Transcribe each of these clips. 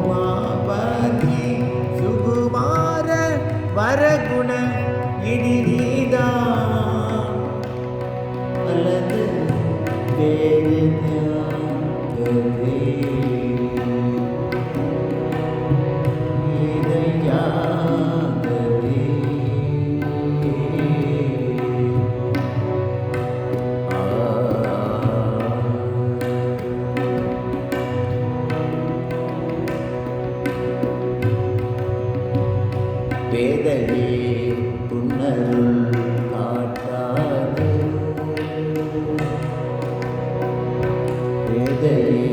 உமாபதி சுகுமார வரகுண இடிநீதா அல்லது வேறு வேதலே புன்னருள் காட்டாது வேதலே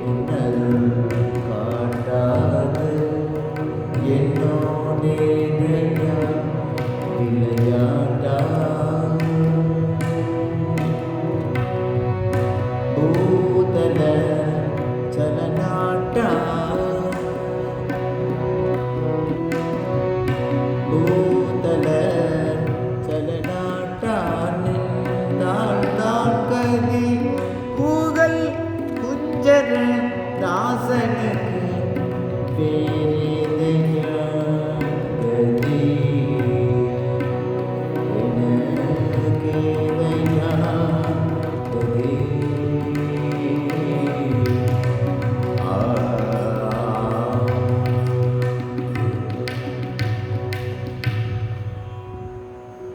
புன்னருள் காட்டாது என்னோடே நையா பூதல சலநாட்டான் நின்றான் கதி புகழ் குஞ்சர் தாசனுக்கு வேறே